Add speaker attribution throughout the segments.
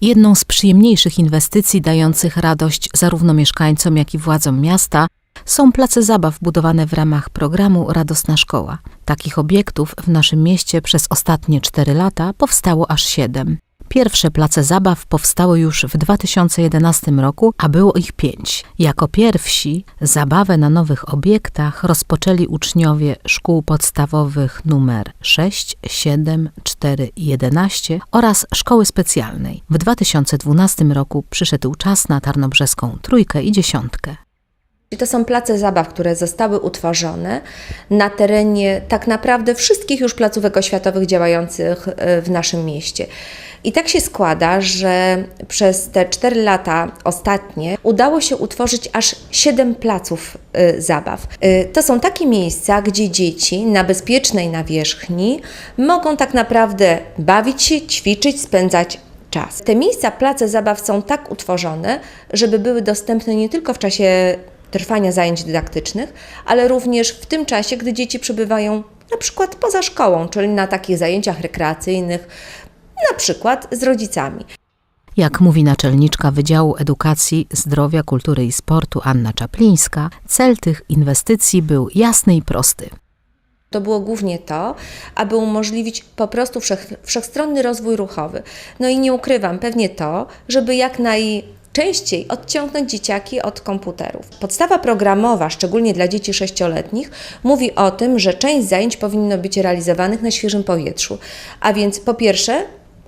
Speaker 1: Jedną z przyjemniejszych inwestycji dających radość zarówno mieszkańcom, jak i władzom miasta są place zabaw budowane w ramach programu Radosna Szkoła. Takich obiektów w naszym mieście przez ostatnie cztery lata powstało aż siedem. Pierwsze place zabaw powstały już w 2011 roku, a było ich pięć. Jako pierwsi zabawę na nowych obiektach rozpoczęli uczniowie szkół podstawowych numer 6, 7, 4 i 11 oraz szkoły specjalnej. W 2012 roku przyszedł czas na tarnobrzeską trójkę i dziesiątkę.
Speaker 2: I to są place zabaw, które zostały utworzone na terenie tak naprawdę wszystkich już placówek oświatowych działających e, w naszym mieście. I tak się składa, że przez te 4 lata ostatnie udało się utworzyć aż 7 placów e, zabaw. E, To są takie miejsca, gdzie dzieci na bezpiecznej nawierzchni mogą tak naprawdę bawić się, ćwiczyć, spędzać czas. Te miejsca, place zabaw są tak utworzone, żeby były dostępne nie tylko w czasie trwania zajęć dydaktycznych, ale również w tym czasie, gdy dzieci przebywają na przykład poza szkołą, czyli na takich zajęciach rekreacyjnych, na przykład z rodzicami.
Speaker 1: Jak mówi naczelniczka Wydziału Edukacji, Zdrowia, Kultury i Sportu Anna Czaplińska, cel tych inwestycji był jasny i prosty.
Speaker 2: To było głównie to, aby umożliwić po prostu wszech, wszechstronny rozwój ruchowy. No i nie ukrywam, pewnie to, żeby jak najczęściej odciągnąć dzieciaki od komputerów. Podstawa programowa, szczególnie dla dzieci sześcioletnich, mówi o tym, że część zajęć powinno być realizowanych na świeżym powietrzu. A więc po pierwsze,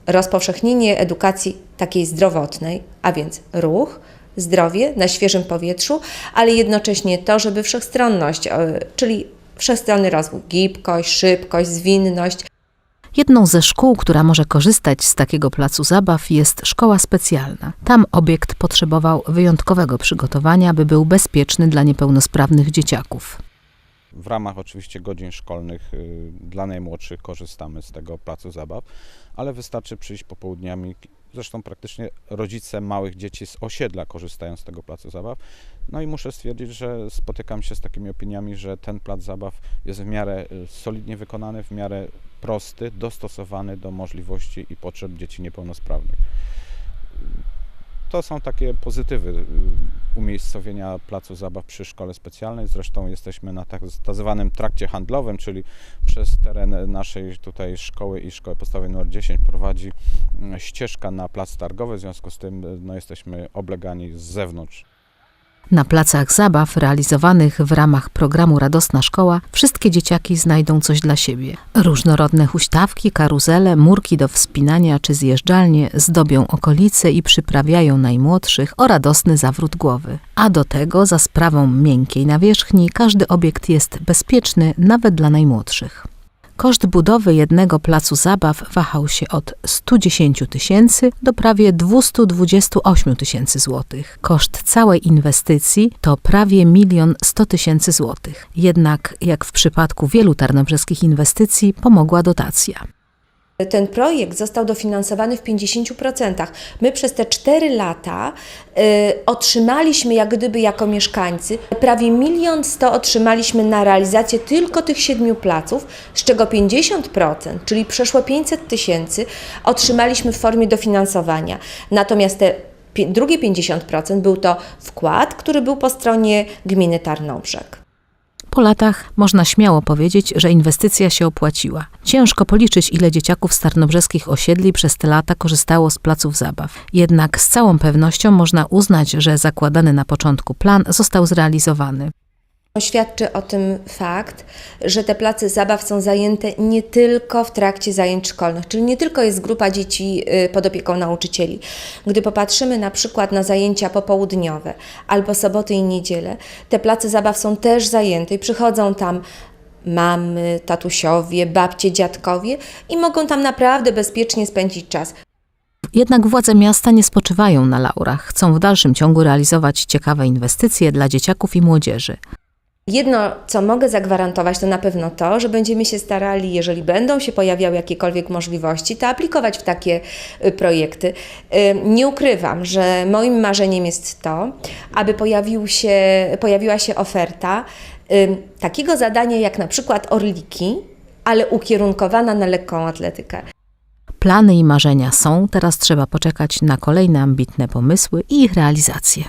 Speaker 2: rozpowszechnienie edukacji takiej zdrowotnej, a więc ruch, zdrowie na świeżym powietrzu, ale jednocześnie to, żeby wszechstronność, e, czyli wszechstronny rozwój, gibkość, szybkość, zwinność,
Speaker 1: Jedną ze szkół, która może korzystać z takiego placu zabaw, jest szkoła specjalna. Tam obiekt potrzebował wyjątkowego przygotowania, by był bezpieczny dla niepełnosprawnych dzieciaków.
Speaker 3: W ramach oczywiście godzin szkolnych y, dla najmłodszych korzystamy z tego placu zabaw, ale wystarczy przyjść popołudniami. Zresztą praktycznie rodzice małych dzieci z osiedla korzystają z tego placu zabaw. No i muszę stwierdzić, że spotykam się z takimi opiniami, że ten plac zabaw jest w miarę y, solidnie wykonany, w miarę prosty, dostosowany do możliwości i potrzeb dzieci niepełnosprawnych. To są takie pozytywy y, umiejscowienia placu zabaw przy szkole specjalnej. Zresztą jesteśmy na tak, tak zwanym trakcie handlowym, czyli przez teren naszej tutaj szkoły i szkoły podstawowej nr 10 prowadzi mm, ścieżka na plac targowy, w związku z tym no, jesteśmy oblegani z zewnątrz.
Speaker 1: Na placach zabaw realizowanych w ramach programu Radosna Szkoła wszystkie dzieciaki znajdą coś dla siebie. Różnorodne huśtawki, karuzele, murki do wspinania czy zjeżdżalnie zdobią okolice i przyprawiają najmłodszych o radosny zawrót głowy. A do tego za sprawą miękkiej nawierzchni każdy obiekt jest bezpieczny nawet dla najmłodszych. Koszt budowy jednego placu zabaw wahał się od 110 tysięcy do prawie 228 tysięcy złotych. Koszt całej inwestycji to prawie milion 100 tysięcy złotych. Jednak, jak w przypadku wielu tarnobrzeskich inwestycji, pomogła dotacja.
Speaker 2: Ten projekt został dofinansowany w 50%. My przez te 4 lata y, otrzymaliśmy, jak gdyby jako mieszkańcy, prawie milion sto otrzymaliśmy na realizację tylko tych siedmiu placów, z czego 50%, czyli przeszło 500 tysięcy, otrzymaliśmy w formie dofinansowania. Natomiast te drugie 50% był to wkład, który był po stronie gminy Tarnobrzeg.
Speaker 1: Po latach można śmiało powiedzieć, że inwestycja się opłaciła. Ciężko policzyć, ile dzieciaków z osiedli przez te lata korzystało z placów zabaw. Jednak z całą pewnością można uznać, że zakładany na początku plan został zrealizowany.
Speaker 2: Świadczy o tym fakt, że te place zabaw są zajęte nie tylko w trakcie zajęć szkolnych, czyli nie tylko jest grupa dzieci y, pod opieką nauczycieli. Gdy popatrzymy na przykład na zajęcia popołudniowe albo soboty i niedzielę, te place zabaw są też zajęte i przychodzą tam mamy, tatusiowie, babcie, dziadkowie i mogą tam naprawdę bezpiecznie spędzić czas.
Speaker 1: Jednak władze miasta nie spoczywają na laurach. Chcą w dalszym ciągu realizować ciekawe inwestycje dla dzieciaków i młodzieży.
Speaker 2: Jedno, co mogę zagwarantować, to na pewno to, że będziemy się starali, jeżeli będą się pojawiały jakiekolwiek możliwości, to aplikować w takie y, projekty. Y, Nie ukrywam, że moim marzeniem jest to, aby pojawił się, pojawiła się oferta y, takiego zadania jak na przykład Orliki, ale ukierunkowana na lekką atletykę.
Speaker 1: Plany i marzenia są, teraz trzeba poczekać na kolejne ambitne pomysły i ich realizację.